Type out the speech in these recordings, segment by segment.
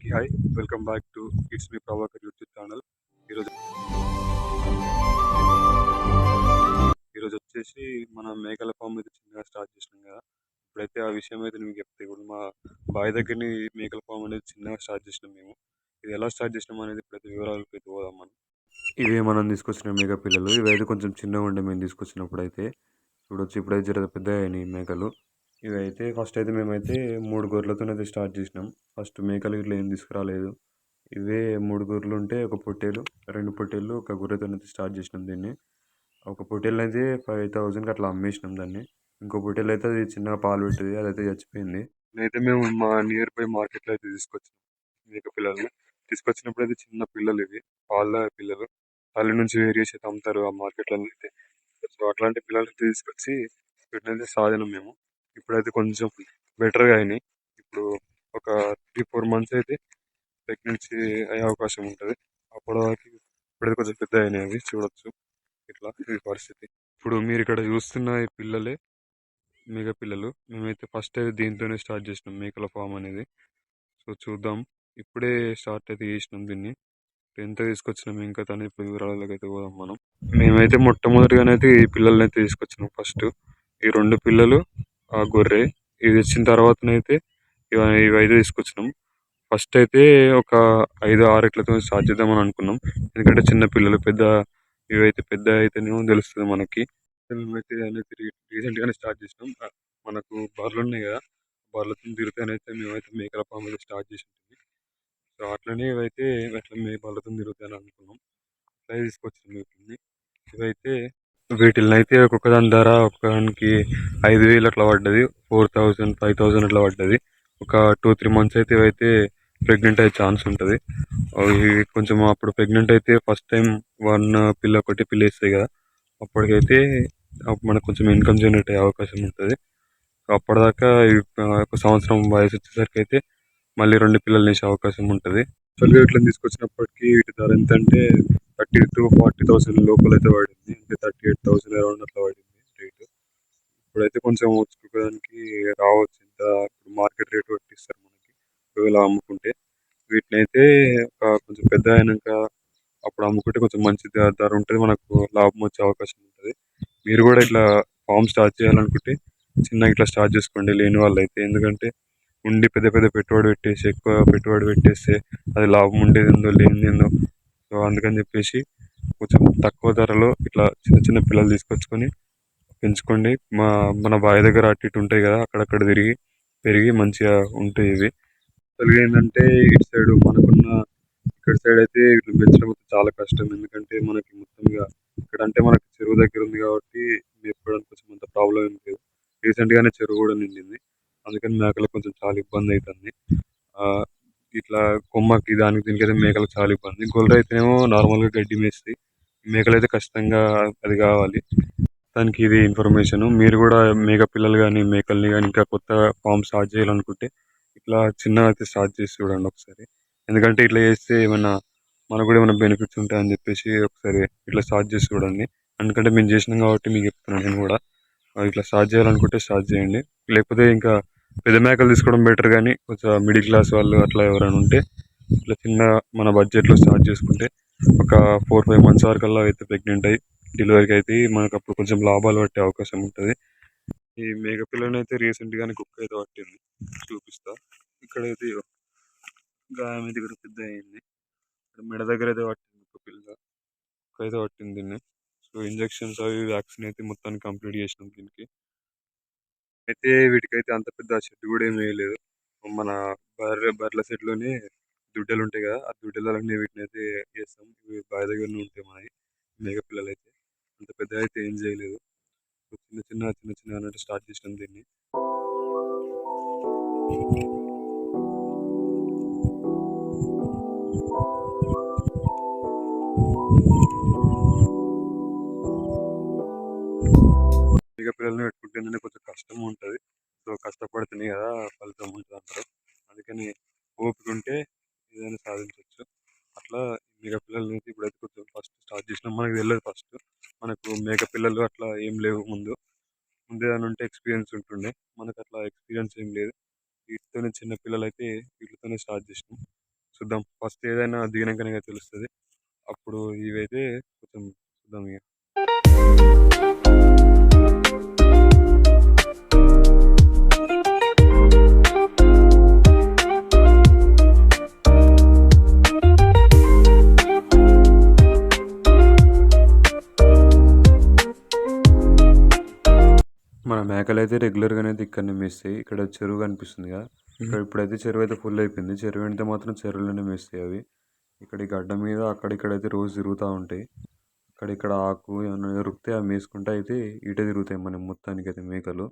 Hi welcome back to it's me Prabhakar YouTube channel ఈరోజు ఈరోజు వచ్చేసి మన మేకల ఫామ్ అయితే చిన్నగా స్టార్ట్ చేసినాం కదా. ఇప్పుడైతే ఆ విషయం అయితే మీకు చెప్తే ఇప్పుడు మా బావి దగ్గరని మేకల ఫామ్ అనేది చిన్నగా స్టార్ట్ చేసినాం మేము. ఇది ఎలా స్టార్ట్ చేసినాం అనేది ఇప్పుడైతే వివరాలకు అయితే పోదాం మనం. ఇవే మనం తీసుకొచ్చిన మేక పిల్లలు. ఇవైతే కొంచెం చిన్నగా ఉండే మేము తీసుకొచ్చినప్పుడు అయితే చూడొచ్చు ఇప్పుడైతే జర పెద్ద అయినాయి మేకలు. ఇదైతే ఫస్ట్ అయితే మేమైతే మూడు గొర్రెలతోనైతే స్టార్ట్ చేసినాం. ఫస్ట్ మేకలు ఇట్లా ఏం తీసుకురాలేదు. ఇవే మూడు గొర్రెలు ఉంటే ఒక పొట్టేలు రెండు పొట్టేలు ఒక గొర్రెతో అయితే స్టార్ట్ చేసినాం దీన్ని. ఒక పొట్టేలు అయితే ఫైవ్ థౌజండ్కి అట్లా అమ్మేసినాం దాన్ని. ఇంకో పొట్టేలు అయితే అది చిన్నగా పాలు పెట్టేది అదైతే చచ్చిపోయింది. అయితే మేము మా నియర్ బై మార్కెట్లో అయితే తీసుకొచ్చినాం. మేక పిల్లల్ని. తీసుకొచ్చినప్పుడు అయితే చిన్న పిల్లలు ఇవి పాల పిల్లలు. తల్లి నుంచి వేరు చేసి అయితే అమ్ముతారు ఆ మార్కెట్లో అయితే సో అట్లాంటి పిల్లలు తీసుకొచ్చి వీటినైతే సాధనం మేము. ఇప్పుడైతే కొంచెం బెటర్గా అయినాయి. ఇప్పుడు ఒక త్రీ ఫోర్ మంత్స్ అయితే ప్రెగ్నెన్సీ అయ్యే అవకాశం ఉంటుంది. అప్పటివరకు ఇప్పుడైతే కొంచెం పెద్ద అయినాయి అవి చూడొచ్చు. ఇట్లా ఈ పరిస్థితి. ఇప్పుడు మీరు ఇక్కడ చూస్తున్న ఈ పిల్లలే మేక పిల్లలు. మేమైతే ఫస్ట్ అయితే దీంతోనే స్టార్ట్ చేసినాం మేకల ఫామ్ అనేది. సో చూద్దాం. ఇప్పుడే స్టార్ట్ అయితే చేసినాం దీన్ని. ఎంత తీసుకొచ్చినాం ఇంకా తను ఇప్పుడు వివరాలకి అయితే పోదాం మనం. మేమైతే మొట్టమొదటిగానైతే ఈ పిల్లల్ని అయితే తీసుకొచ్చినాం ఫస్ట్ ఈ రెండు పిల్లలు ఆ గొర్రె. ఇది తెచ్చిన తర్వాతనైతే ఇవి అయితే తీసుకొచ్చినాం. ఫస్ట్ అయితే ఒక ఐదు ఆరు ఇట్లతో స్టార్ట్ చేద్దామని అనుకున్నాం. ఎందుకంటే చిన్న పిల్లలు పెద్ద ఇవైతే పెద్ద అయితేనేమో తెలుస్తుంది మనకి. మేమైతే అనేది రీసెంట్గానే స్టార్ట్ చేసినాం. మనకు బర్రెలు ఉన్నాయి కదా బర్రెలతో తిరుగుతానైతే మేమైతే మేకల ఫామ్ అయితే స్టార్ట్ చేసింది సో అట్లనే ఇవైతే అట్లా మే బర్రెలతో తిరుగుతాయని అనుకున్నాం. అట్లా తీసుకొచ్చినాం వీటిని ఇవైతే వీటిని అయితే ఒక్కొక్క దాని ధర ఒక్కదానికి ఐదు వేలు అట్లా పడ్డది ఫోర్ థౌజండ్ ఫైవ్ థౌజండ్ అట్లా పడ్డది. ఒక టూ త్రీ మంత్స్ అయితే ఇవైతే ప్రెగ్నెంట్ అయ్యే ఛాన్స్ ఉంటుంది. అవి కొంచెం అప్పుడు ప్రెగ్నెంట్ అయితే ఫస్ట్ టైం వన్ పిల్ల ఒకటి పిల్ల ఇస్తాయి కదా. అప్పటికైతే అప్పుడు మనకు కొంచెం ఇన్కమ్ జనరేట్ అయ్యే అవకాశం ఉంటుంది. అప్పటిదాకా ఒక సంవత్సరం వయసు వచ్చేసరికి అయితే మళ్ళీ రెండు పిల్లలు వేసే అవకాశం ఉంటుంది. తొలి వీటిని తీసుకొచ్చినప్పటికీ వీటి ధర ఎంత అంటే థర్టీ టు ఫార్టీ థౌసండ్ లోపల అయితే పడింది. అయితే థర్టీ ఎయిట్ థౌసండ్ అరౌండ్ అట్లా పడింది రేటు. ఇప్పుడైతే కొంచెం వచ్చుకోవడానికి రావచ్చు. ఇంత ఇప్పుడు మార్కెట్ రేట్ పట్టిస్తారు మనకి. ఒకవేళ అమ్ముకుంటే వీటిని అయితే ఒక కొంచెం పెద్ద అయినాక అప్పుడు అమ్ముకుంటే కొంచెం మంచి ధర ఉంటుంది. మనకు లాభం వచ్చే అవకాశం ఉంటుంది. మీరు కూడా ఇట్లా ఫామ్ స్టార్ట్ చేయాలనుకుంటే చిన్నగా ఇట్లా స్టార్ట్ చేసుకోండి లేని వాళ్ళు అయితే ఎందుకంటే ఉండి పెద్ద పెద్ద పెట్టుబడి పెట్టేసి ఎక్కువ పెట్టుబడి పెట్టేస్తే అది లాభం ఉండేది ఏందో లేనిదేందో. సో అందుకని చెప్పేసి కొంచెం తక్కువ ధరలో ఇట్లా చిన్న చిన్న పిల్లలు తీసుకొచ్చుకొని పెంచుకోండి. మా మన బావి దగ్గర అటు ఇటు ఉంటాయి కదా అక్కడక్కడ తిరిగి పెరిగి మంచిగా ఉంటాయి ఇవి. అసలు ఏంటంటే ఇటు సైడ్ మనకున్న ఇక్కడ సైడ్ అయితే ఇట్లా పెంచడం చాలా కష్టం. ఎందుకంటే మనకి మొత్తంగా ఇక్కడ అంటే మనకి చెరువు దగ్గర ఉంది కాబట్టి మేపుకోవడానికి కొంచెం అంత ప్రాబ్లం ఏం లేదు. రీసెంట్గానే చెరువు కూడా నిండింది. అందుకని మేకలకు కొంచెం చాలా ఇబ్బంది అవుతుంది. ఇట్లా కొమ్మకి దానికి దీనికి అయితే మేకలకు చాలా ఇబ్బంది. గొర్రె అయితేనేమో నార్మల్గా గడ్డి మేస్తాయి మేకలు అయితే ఖచ్చితంగా అది కావాలి. దానికి ఇది ఇన్ఫర్మేషన్ మీరు కూడా మేక పిల్లలు కానీ మేకల్ని కానీ ఇంకా కొత్త ఫామ్ స్టార్ట్ చేయాలనుకుంటే ఇట్లా చిన్నగా అయితే స్టార్ట్ చేసి చూడండి ఒకసారి. ఎందుకంటే ఇట్లా చేస్తే ఏమైనా మనకు కూడా ఏమైనా బెనిఫిట్స్ ఉంటాయని చెప్పేసి ఒకసారి ఇట్లా స్టార్ట్ చేసి చూడండి. ఎందుకంటే మేము చేసినాం కాబట్టి మీకు చెప్తున్నాను నేను కూడా. ఇట్లా స్టార్ట్ చేయాలనుకుంటే స్టార్ట్ చేయండి. లేకపోతే ఇంకా పెద్ద మేకలు తీసుకోవడం బెటర్ కానీ కొంచెం మిడిల్ క్లాస్ వాళ్ళు అట్లా ఎవరైనా ఉంటే ఇట్లా చిన్న మన బడ్జెట్లో స్టార్ట్ చేసుకుంటే ఒక ఫోర్ ఫైవ్ మంత్స్ వరకల్లా అయితే ప్రెగ్నెంట్ అయ్యి డెలివరీకి అయితే మనకు అప్పుడు కొంచెం లాభాలు పట్టే అవకాశం ఉంటుంది. ఈ మేక పిల్లని అయితే రీసెంట్గానే కుక్క అయితే పట్టింది చూపిస్తా. ఇక్కడైతే గాయం అయితే ఇక్కడ పెద్ద అయింది. మెడ దగ్గర అయితే పట్టింది ఒక పిల్ల కుక్క అయితే పట్టింది దీన్ని. సో ఇంజెక్షన్స్ అవి వ్యాక్సిన్ అయితే మొత్తాన్ని కంప్లీట్ చేసినాం దీనికి. అయితే వీటికైతే అంత పెద్ద షెడ్ కూడా ఏం వేయలేదు. మన బర్రె బర్రెల షెడ్లోనే దుడ్డలు ఉంటాయి కదా ఆ దుడ్డలన్నీ వీటిని అయితే వేస్తాం. ఇవి బావి దగ్గరనే ఉంటాయి మనవి మేక పిల్లలు అయితే అంత పెద్ద అయితే ఏం చేయలేదు. చిన్న చిన్న చిన్న చిన్న అన్నట్టు స్టార్ట్ చేసినాం దీన్ని. మేక కష్టం ఉంటుంది సో కష్టపడితేనే కదా ఫలితం ఉంటుంది అంటారు అందుకని ఓపిక ఉంటే ఏదైనా సాధించవచ్చు అట్లా మేక పిల్లల అయితే ఇప్పుడైతే కొంచెం ఫస్ట్ స్టార్ట్ చేసినాం. మనకు తెలియదు ఫస్ట్. మనకు మేక పిల్లలు అట్లా ఏం లేవు ముందు. ముందు ఏదైనా ఉంటే ఎక్స్పీరియన్స్ ఉంటుండే. మనకు అట్లా ఎక్స్పీరియన్స్ ఏం లేదు. వీటితోనే చిన్న పిల్లలు అయితే వీటితోనే స్టార్ట్ చేసినాం. చూద్దాం. ఫస్ట్ ఏదైనా దిగినాకనే తెలుస్తుంది. అప్పుడు ఇవైతే కొంచెం చూద్దాం ఇక మన మేకలు అయితే రెగ్యులర్గా అయితే ఇక్కడనే మేస్తాయి. ఇక్కడ చెరువు కనిపిస్తుంది కదా. ఇక్కడ ఇప్పుడైతే చెరువు అయితే ఫుల్ అయిపోయింది. చెరువు వెంటే మాత్రం చెరువులోనే మేస్తాయి అవి. ఇక్కడ ఈ గడ్డ మీద అక్కడిక్కడ అయితే రోజు తిరుగుతూ ఉంటాయి. ఇక్కడ ఇక్కడ ఆకు ఏమైనా దొరికితే అవి మేసుకుంటూ అయితే ఇటే తిరుగుతాయి మనం మొత్తానికి అయితే మేకలు.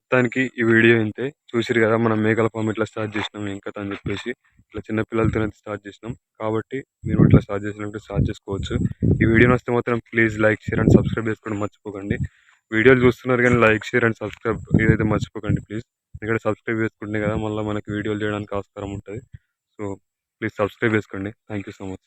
మొత్తానికి ఈ వీడియో ఇంతే. చూసిరు కదా మనం మేకల ఫామ్ ఇట్లా స్టార్ట్ చేసినాం ఇంకా అని చెప్పేసి ఇట్లా చిన్న పిల్లలతో అయితే స్టార్ట్ చేసినాం. కాబట్టి మీరు ఇట్లా స్టార్ట్ చేసినట్టు స్టార్ట్ చేసుకోవచ్చు. ఈ వీడియో నచ్చితే మాత్రం please like share and subscribe చేసుకోవడం మర్చిపోకండి. వీడియోలు చూస్తున్నారు కానీ లైక్ షేర్ అండ్ సబ్స్క్రైబ్ ఏదైతే మర్చిపోకండి ప్లీజ్. ఎందుకంటే సబ్స్క్రైబ్ చేసుకుంటే కదా మళ్ళీ మనకి వీడియోలు చేయడానికి ఆస్కారం ఉంటుంది. సో ప్లీజ్ సబ్స్క్రైబ్ చేసుకోండి. Thank you so much.